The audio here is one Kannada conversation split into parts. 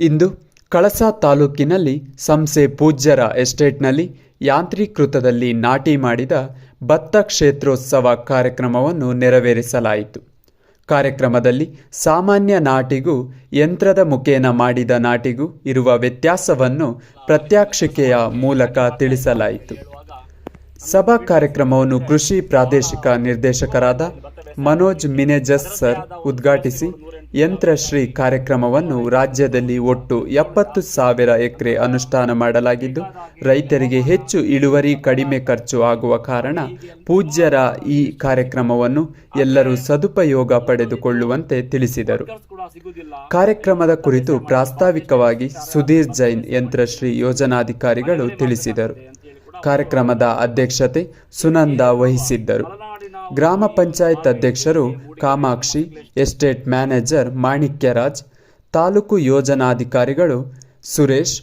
ಇಂದು ಕಳಸಾ ತಾಲೂಕಿನಲ್ಲಿ ಸಂಸೆ ಪೂಜ್ಯರ ಎಸ್ಟೇಟ್ನಲ್ಲಿ ಯಾಂತ್ರೀಕೃತದಲ್ಲಿ ನಾಟಿ ಮಾಡಿದ ಭತ್ತ ಕ್ಷೇತ್ರೋತ್ಸವ ಕಾರ್ಯಕ್ರಮವನ್ನು ನೆರವೇರಿಸಲಾಯಿತು. ಕಾರ್ಯಕ್ರಮದಲ್ಲಿ ಸಾಮಾನ್ಯ ನಾಟಿಗೂ, ಯಂತ್ರದ ಮುಖೇನ ಮಾಡಿದ ನಾಟಿಗೂ ಇರುವ ವ್ಯತ್ಯಾಸವನ್ನು ಪ್ರತ್ಯಕ್ಷಿಕೆಯ ಮೂಲಕ ತಿಳಿಸಲಾಯಿತು. ಸಭಾ ಕಾರ್ಯಕ್ರಮವನ್ನು ಕೃಷಿ ಪ್ರಾದೇಶಿಕ ನಿರ್ದೇಶಕರಾದ ಮನೋಜ್ ಮಿನೆಜಸ್ ಸರ್ ಉದ್ಘಾಟಿಸಿ ಯಂತ್ರಶ್ರೀ ಕಾರ್ಯಕ್ರಮವನ್ನು ರಾಜ್ಯದಲ್ಲಿ ಒಟ್ಟು ಎಪ್ಪತ್ತು ಸಾವಿರ ಎಕರೆ ಅನುಷ್ಠಾನ ಮಾಡಲಾಗಿದ್ದು, ರೈತರಿಗೆ ಹೆಚ್ಚು ಇಳುವರಿ ಕಡಿಮೆ ಖರ್ಚು ಆಗುವ ಕಾರಣ ಪೂಜ್ಯರ ಈ ಕಾರ್ಯಕ್ರಮವನ್ನು ಎಲ್ಲರೂ ಸದುಪಯೋಗ ಪಡೆದುಕೊಳ್ಳುವಂತೆ ತಿಳಿಸಿದರು. ಕಾರ್ಯಕ್ರಮದ ಕುರಿತು ಪ್ರಾಸ್ತಾವಿಕವಾಗಿ ಸುಧೀರ್ ಜೈನ್ ಯಂತ್ರಶ್ರೀ ಯೋಜನಾಧಿಕಾರಿಗಳು ತಿಳಿಸಿದರು. ಕಾರ್ಯಕ್ರಮದ ಅಧ್ಯಕ್ಷತೆ ಸುನಂದ ವಹಿಸಿದ್ದರು. ಗ್ರಾಮ ಪಂಚಾಯತ್ ಅಧ್ಯಕ್ಷರು ಕಾಮಾಕ್ಷಿ, ಎಸ್ಟೇಟ್ ಮ್ಯಾನೇಜರ್ ಮಾಣಿಕ್ಯರಾಜ್, ತಾಲೂಕು ಯೋಜನಾಧಿಕಾರಿಗಳು ಸುರೇಶ್,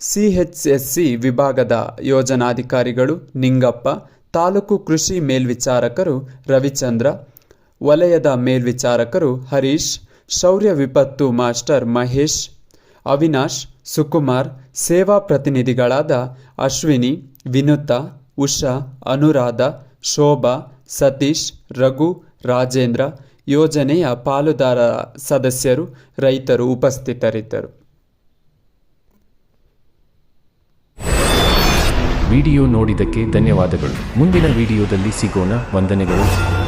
ಸಿಹೆಚ್ಎಸ್ಸಿ ವಿಭಾಗದ ಯೋಜನಾಧಿಕಾರಿಗಳು ನಿಂಗಪ್ಪ, ತಾಲೂಕು ಕೃಷಿ ಮೇಲ್ವಿಚಾರಕರು ರವಿಚಂದ್ರ, ವಲಯದ ಮೇಲ್ವಿಚಾರಕರು ಹರೀಶ್, ಶೌರ್ಯ ವಿಪತ್ತು ಮಾಸ್ಟರ್ ಮಹೇಶ್, ಅವಿನಾಶ್, ಸುಕುಮಾರ್, ಸೇವಾ ಪ್ರತಿನಿಧಿಗಳಾದ ಅಶ್ವಿನಿ, ವಿನುತಾ, ಉಷಾ, ಅನುರಾಧ, ಶೋಭಾ ಸತೀಶ್, ರಘು, ರಾಜೇಂದ್ರ ಯೋಜನೆಯ ಪಾಲುದಾರ ಸದಸ್ಯರು, ರೈತರು ಉಪಸ್ಥಿತರಿದ್ದರು. ವಿಡಿಯೋ ನೋಡಿದ್ದಕ್ಕೆ ಧನ್ಯವಾದಗಳು. ಮುಂದಿನ ವಿಡಿಯೋದಲ್ಲಿ ಸಿಗೋಣ. ವಂದನೆಗಳು.